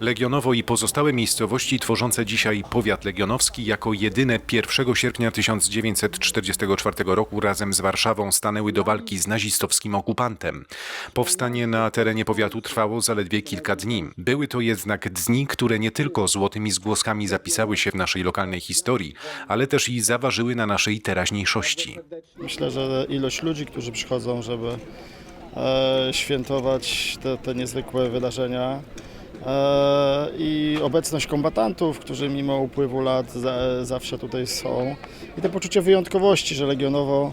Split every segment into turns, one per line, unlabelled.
Legionowo i pozostałe miejscowości tworzące dzisiaj powiat legionowski jako jedyne 1 sierpnia 1944 roku razem z Warszawą stanęły do walki z nazistowskim okupantem. Powstanie na terenie powiatu trwało zaledwie kilka dni. Były to jednak dni, które nie tylko złotymi zgłoskami zapisały się w naszej lokalnej historii, ale też i zaważyły na naszej teraźniejszości.
Myślę, że ilość ludzi, którzy przychodzą, żeby e, świętować te, te niezwykłe wydarzenia i obecność kombatantów, którzy mimo upływu lat za, zawsze tutaj są i to poczucie wyjątkowości, że Legionowo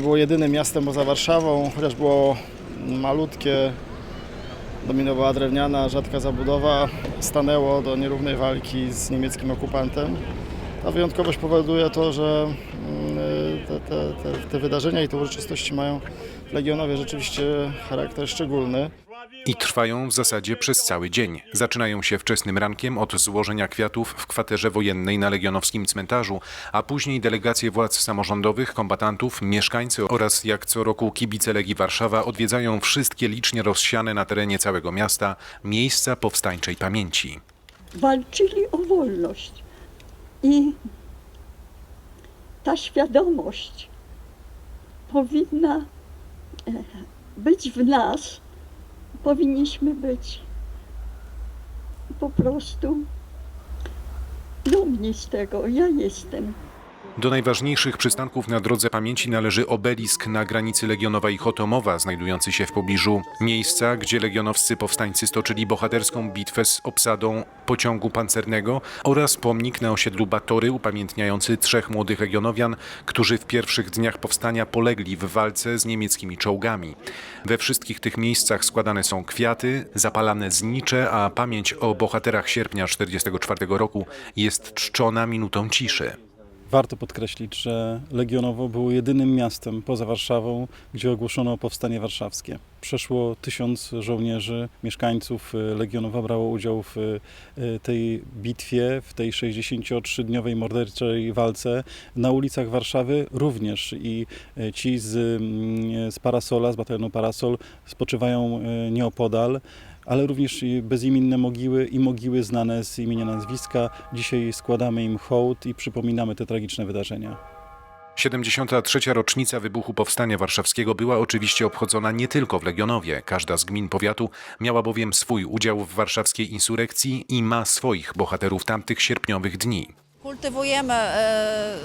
było jedynym miastem poza Warszawą, chociaż było malutkie, dominowała drewniana, rzadka zabudowa, stanęło do nierównej walki z niemieckim okupantem. Ta wyjątkowość powoduje to, że mm, te, te, te, te wydarzenia i te uroczystości mają w Legionowie rzeczywiście charakter szczególny.
I trwają w zasadzie przez cały dzień. Zaczynają się wczesnym rankiem od złożenia kwiatów w kwaterze wojennej na Legionowskim cmentarzu, a później delegacje władz samorządowych, kombatantów, mieszkańcy oraz jak co roku kibice Legii Warszawa odwiedzają wszystkie licznie rozsiane na terenie całego miasta miejsca powstańczej pamięci.
walczyli o wolność. I ta świadomość powinna e, być w nas. Powinniśmy być po prostu dumni z tego. Ja jestem.
Do najważniejszych przystanków na drodze pamięci należy obelisk na granicy Legionowa i Chotomowa, znajdujący się w pobliżu miejsca, gdzie legionowscy powstańcy stoczyli bohaterską bitwę z obsadą pociągu pancernego oraz pomnik na osiedlu Batory upamiętniający trzech młodych legionowian, którzy w pierwszych dniach powstania polegli w walce z niemieckimi czołgami. We wszystkich tych miejscach składane są kwiaty, zapalane znicze, a pamięć o bohaterach sierpnia 1944 roku jest czczona minutą ciszy.
Warto podkreślić, że Legionowo było jedynym miastem poza Warszawą, gdzie ogłoszono powstanie warszawskie. Przeszło tysiąc żołnierzy, mieszkańców y, Legionowa brało udział w y, tej bitwie, w tej 63-dniowej morderczej walce. Na ulicach Warszawy również i y, ci z, mm, z Parasola, z batalionu Parasol spoczywają y, nieopodal ale również i bezimienne mogiły i mogiły znane z imienia nazwiska. Dzisiaj składamy im hołd i przypominamy te tragiczne wydarzenia.
73. rocznica wybuchu Powstania Warszawskiego była oczywiście obchodzona nie tylko w Legionowie. Każda z gmin powiatu miała bowiem swój udział w warszawskiej insurekcji i ma swoich bohaterów tamtych sierpniowych dni.
Kultywujemy e,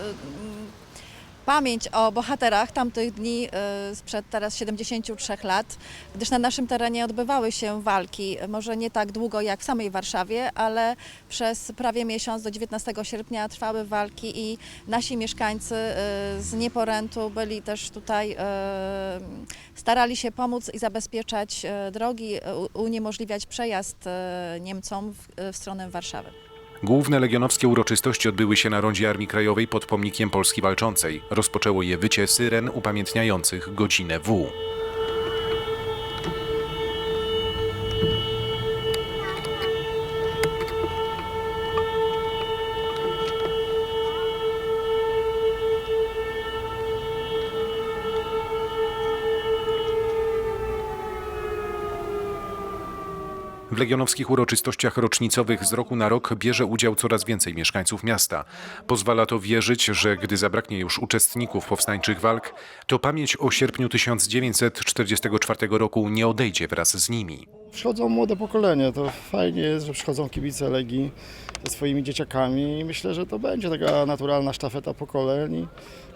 pamięć o bohaterach tamtych dni e, sprzed teraz 73 lat, gdyż na naszym terenie odbywały się walki, może nie tak długo jak w samej Warszawie, ale przez prawie miesiąc do 19 sierpnia trwały walki i nasi mieszkańcy e, z Nieporętu byli też tutaj, e, starali się pomóc i zabezpieczać drogi, uniemożliwiać przejazd Niemcom w, w stronę Warszawy.
Główne legionowskie uroczystości odbyły się na rondzie Armii Krajowej pod pomnikiem Polski Walczącej. Rozpoczęło je wycie syren upamiętniających godzinę W. W legionowskich uroczystościach rocznicowych z roku na rok bierze udział coraz więcej mieszkańców miasta. Pozwala to wierzyć, że gdy zabraknie już uczestników powstańczych walk, to pamięć o sierpniu 1944 roku nie odejdzie wraz z nimi.
Przychodzą młode pokolenie, to fajnie jest, że przychodzą kibice Legii ze swoimi dzieciakami i myślę, że to będzie taka naturalna sztafeta pokoleń i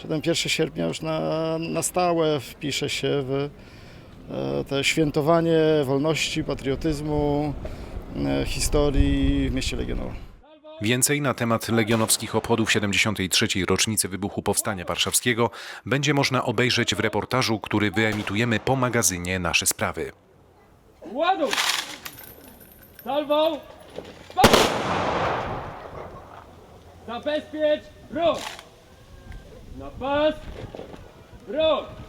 że ten 1 sierpnia już na, na stałe wpisze się w te świętowanie wolności, patriotyzmu, e, historii w mieście Legionowo.
Więcej na temat legionowskich obchodów 73. rocznicy wybuchu Powstania Warszawskiego będzie można obejrzeć w reportażu, który wyemitujemy po magazynie Nasze Sprawy.
Ładuj! Salwą! Zabezpiecz broń! Na pas! Broń!